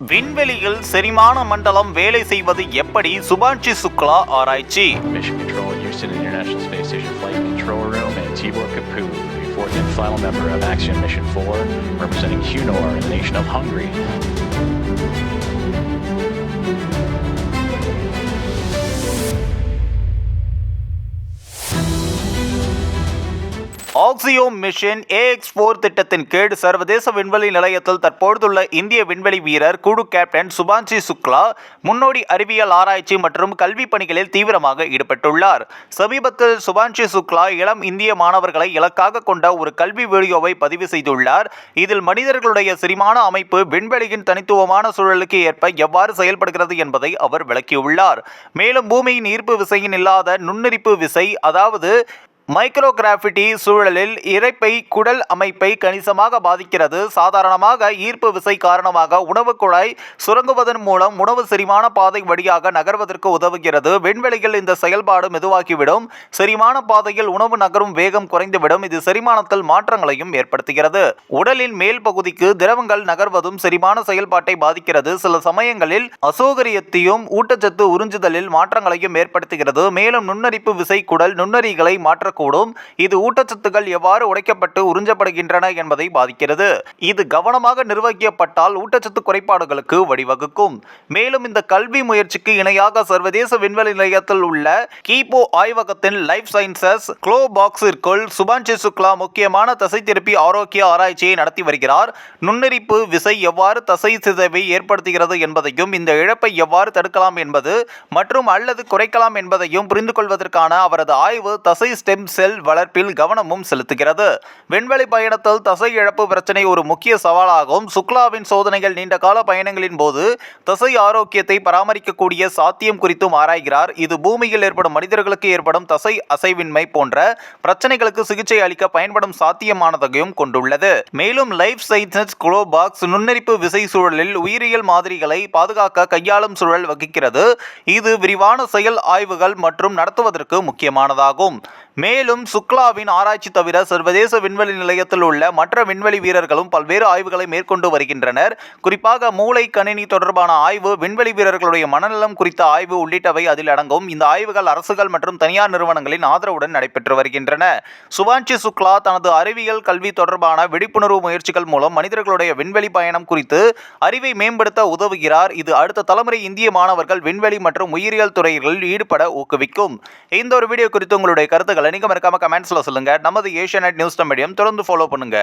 விண்வெளியில் செரிமான மண்டலம் வேலை செய்வது எப்படி சுபான்ஷி சுக்லா ஆராய்ச்சி fourth and final member of Action Mission 4, representing Hunor in the nation of Hungary. Axiom mission AX four திட்டத்தின் கீழ் சர்வதேச விண்வெளி நிலையத்தில் தற்பொழுதுள்ள இந்திய விண்வெளி வீரர் குழு கேப்டன் சுபான்ஷி சுக்லா முன்னோடி அறிவியல் ஆராய்ச்சி மற்றும் கல்வி பணிகளில் தீவிரமாக ஈடுபட்டுள்ளார். சமீபத்தில் சுபான்ஷி சுக்லா இளம் இந்திய மாணவர்களை இலக்காக கொண்ட ஒரு கல்வி வீடியோவை பதிவு செய்துள்ளார். இதில் மனிதர்களுடைய செரிமான அமைப்பு விண்வெளியின் தனித்துவமான சூழலுக்கு ஏற்ப எவ்வாறு செயல்படுகிறது என்பதை அவர் விளக்கியுள்ளார். மேலும் பூமியின் ஈர்ப்பு விசையின் இல்லாத நுண்ணறிப்பு விசை அதாவது மைக்ரோகிராஃபிட்டி சூழலில் இறைப்பை குடல் அமைப்பை கணிசமாக பாதிக்கிறது. சாதாரணமாக ஈர்ப்பு விசை காரணமாக உணவு குழாய் சுரங்குவதன் மூலம் உணவு செரிமான பாதை வழியாக நகர்வதற்கு உதவுகிறது. விண்வெளியில் இந்த செயல்பாடு மெதுவாக்கிவிடும் செரிமான பாதையில் உணவு நகரும் வேகம் குறைந்துவிடும். இது செரிமானத்தில் மாற்றங்களையும் ஏற்படுத்துகிறது. உடலின் மேல் பகுதிக்கு திரவங்கள் நகர்வதும் செரிமான செயல்பாட்டை பாதிக்கிறது. சில சமயங்களில் அசௌகரியத்தையும் ஊட்டச்சத்து உறிஞ்சுதலில் மாற்றங்களையும் ஏற்படுத்துகிறது. மேலும் நுண்ணரிப்பு விசை குடல் நுண்ணறிகளை மாற்றக்கூடும் இது ஊட்டச்சத்துக்கள் எவ்வாறு உடைக்கப்பட்டு உறிஞ்சப்படுகின்றன என்பதை பாதிக்கிறது. இது கவனமாக நிர்வகிக்கப்பட்டால் ஊட்டச்சத்து குறைபாடுகளுக்கு வழிவகுக்கும். மேலும் இந்த கல்வி முயற்சிக்கு இணையாக சர்வதேச விண்வெளி நிலையத்தில் உள்ள கீபோ ஆய்வகத்தின் லைஃப் சயின்சஸ் க்ளோ பாக்ஸிற்குள் சுபான்ஷி சுக்லா முக்கியமான தசை திருப்பி ஆரோக்கிய ஆராய்ச்சியை நடத்தி வருகிறார். நுண்ணறிப்பு விசை எவ்வாறு தசை சிதைவை ஏற்படுத்துகிறது என்பதையும் இந்த இழப்பை எவ்வாறு தடுக்கலாம் என்பது மற்றும் அல்லது குறைக்கலாம் என்பதையும் புரிந்து கொள்வதற்கான அவரது ஆய்வு தசை ஸ்டெம் செல் வளர்ப்பில் கவனமும் செலுத்துகிறது. விண்வெளி பயணத்தில் தசை இழப்பு பிரச்சனை ஒரு முக்கிய சவாலாகும். சுக்லாவின் சோதனைகள் நீண்ட கால பயணங்களின் போது தசை ஆரோக்கியத்தை பராமரிக்கக்கூடிய சாத்தியம் குறித்தும் ஆராய்கிறார். இது பூமியில் ஏற்படும் மனிதர்களுக்கு ஏற்படும் தசை அசைவின்மை போன்ற பிரச்சனைகளுக்கு சிகிச்சை அளிக்க பயன்படும் சாத்தியமானதையும் கொண்டுள்ளது. மேலும் லைஃப் சயின்சஸ் குளோபாக்ஸ் நுண்ணறிப்பு விசை சூழலில் உயிரியல் மாதிரிகளை பாதுகாக்க கையாளும் சூழல் வகிக்கிறது. இது விரிவான செயல் ஆய்வுகள் மற்றும் நடத்துவதற்கு முக்கியமானதாகும். மேலும் சுக்லாவின் ஆராய்ச்சி தவிர சர்வதேச விண்வெளி நிலையத்தில் உள்ள மற்ற விண்வெளி வீரர்களும் பல்வேறு ஆய்வுகளை மேற்கொண்டு வருகின்றனர். குறிப்பாக மூளை கணினி தொடர்பான ஆய்வு விண்வெளி வீரர்களுடைய மனநலம் குறித்த ஆய்வு உள்ளிட்டவை அதில் அடங்கும். இந்த ஆய்வுகள் அரசுகள் மற்றும் தனியார் நிறுவனங்களின் ஆதரவுடன் நடைபெற்று வருகின்றன. சுபான்ஷி சுக்லா தனது அறிவியல் கல்வி தொடர்பான விழிப்புணர்வு முயற்சிகள் மூலம் மனிதர்களுடைய விண்வெளி பயணம் குறித்து அறிவை மேம்படுத்த உதவுகிறார். இது அடுத்த தலைமுறை இந்திய மாணவர்கள் விண்வெளி மற்றும் உயிரியல் துறைகளில் ஈடுபட ஊக்குவிக்கும். இந்த ஒரு வீடியோ குறித்து உங்களுடைய கருத்துக்களை மறக்காம கமெண்ட்ஸ்ல சொல்லுங்க. நமது ஏஷியா நியூஸ் மீடியம் தொடர்ந்து ஃபாலோ பண்ணுங்க.